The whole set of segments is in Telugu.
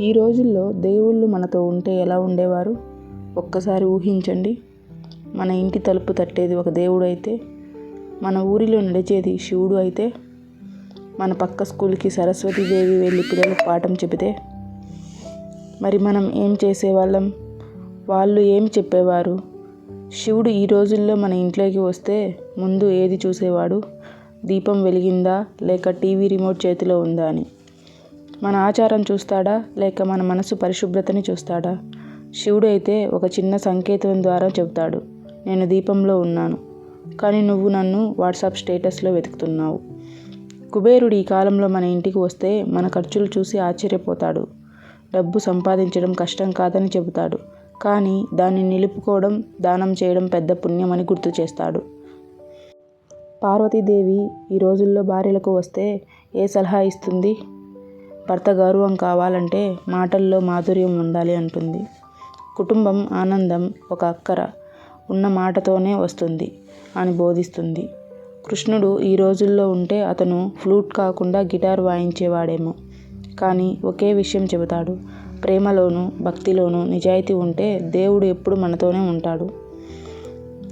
ఈ రోజుల్లో దేవుళ్ళు మనతో ఉంటే ఎలా ఉండేవారు? ఒక్కసారి ఊహించండి. మన ఇంటి తలుపు తట్టేది ఒక దేవుడు అయితే మన ఊరిలో నడిచేది శివుడు అయితే మన పక్క స్కూల్కి సరస్వతీదేవి వెళ్ళి పిల్లలకు పాఠం చెబితే మరి మనం ఏం చేసేవాళ్ళం? వాళ్ళు ఏం చెప్పేవారు? శివుడు ఈ రోజుల్లో మన ఇంట్లోకి వస్తే ముందు ఏది చూసేవాడు? దీపం వెలిగిందా? లేక టీవీ రిమోట్ చేతిలో ఉందా అని. మన ఆచారం చూస్తాడా? లేక మన మనసు పరిశుభ్రతని చూస్తాడా? శివుడు అయితే ఒక చిన్న సంకేతం ద్వారా చెబుతాడు. నేను దీపంలో ఉన్నాను. కానీ నువ్వు నన్ను వాట్సాప్ స్టేటస్లో వెతుకుతున్నావు. కుబేరుడు ఈ కాలంలో మన ఇంటికి వస్తే మన ఖర్చులు చూసి ఆశ్చర్యపోతాడు. డబ్బు సంపాదించడం కష్టం కాదని చెబుతాడు. కానీ దాన్ని నిలుపుకోవడం దానం చేయడం పెద్ద పుణ్యమని గుర్తు చేస్తాడు. పార్వతీదేవి ఈ రోజుల్లో భార్యలకు వస్తే ఏ సలహా ఇస్తుంది? భర్త గౌరవం కావాలంటే మాటల్లో మాధుర్యం ఉండాలి అంటుంది. కుటుంబం ఆనందం ఒక అక్కర ఉన్న మాటతోనే వస్తుంది అని బోధిస్తుంది. కృష్ణుడు ఈ రోజుల్లో ఉంటే అతను ఫ్లూట్ కాకుండా గిటార్ వాయించేవాడేమో. కానీ ఒకే విషయం చెబుతాడు. ప్రేమలోను భక్తిలోను నిజాయితీ ఉంటే దేవుడు ఎప్పుడు మనతోనే ఉంటాడు.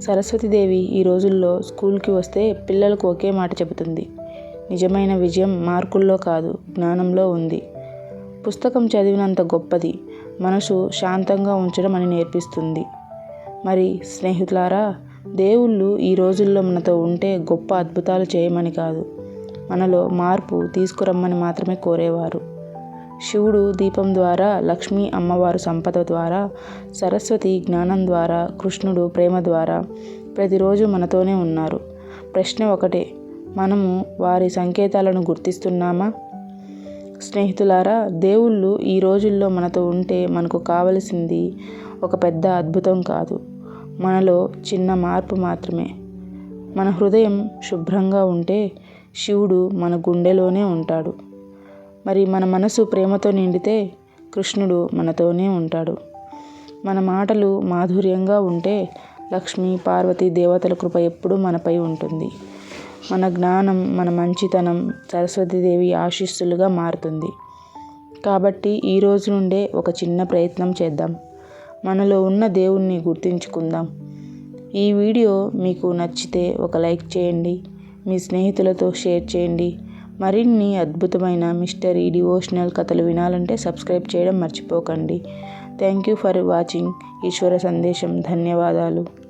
సరస్వతీదేవి ఈ రోజుల్లో స్కూల్కి వస్తే పిల్లలకు ఒకే మాట చెబుతుంది. నిజమైన విజయం మార్కుల్లో కాదు జ్ఞానంలో ఉంది. పుస్తకం చదివినంత గొప్పది. మనసు శాంతంగా ఉంచడం అని నేర్పిస్తుంది. మరి స్నేహితులారా దేవుళ్ళు ఈ రోజుల్లో మనతో ఉంటే గొప్ప అద్భుతాలు చేయమని కాదు మనలో మార్పు తీసుకురమ్మని మాత్రమే కోరేవారు. శివుడు దీపం ద్వారా లక్ష్మీ అమ్మవారు సంపద ద్వారా సరస్వతి జ్ఞానం ద్వారా కృష్ణుడు ప్రేమ ద్వారా ప్రతిరోజు మనతోనే ఉన్నారు. ప్రశ్న ఒకటే మనము వారి సంకేతాలను గుర్తిస్తున్నామా? స్నేహితులారా దేవుళ్ళు ఈ రోజుల్లో మనతో ఉంటే మనకు కావలసింది ఒక పెద్ద అద్భుతం కాదు. మనలో చిన్న మార్పు మాత్రమే. మన హృదయం శుభ్రంగా ఉంటే శివుడు మన గుండెలోనే ఉంటాడు. మరి మన మనసు ప్రేమతో నిండితే కృష్ణుడు మనతోనే ఉంటాడు. మన మాటలు మాధుర్యంగా ఉంటే లక్ష్మీ పార్వతి దేవతల కృప ఎప్పుడూ మనపై ఉంటుంది. మన జ్ఞానం మన మంచితనం సరస్వతీదేవి ఆశీస్సులుగా మారుతుంది. కాబట్టి ఈ రోజు నుండే ఒక చిన్న ప్రయత్నం చేద్దాం. మనలో ఉన్న దేవుణ్ణి గుర్తించుకుందాం. ఈ వీడియో మీకు నచ్చితే ఒక లైక్ చేయండి. మీ స్నేహితులతో షేర్ చేయండి. మరిన్ని అద్భుతమైన మిస్టరీ డివోషనల్ కథలు వినాలంటే సబ్స్క్రైబ్ చేయడం మర్చిపోకండి. Thank you for watching. Eshwara Sandesam. ధన్యవాదాలు.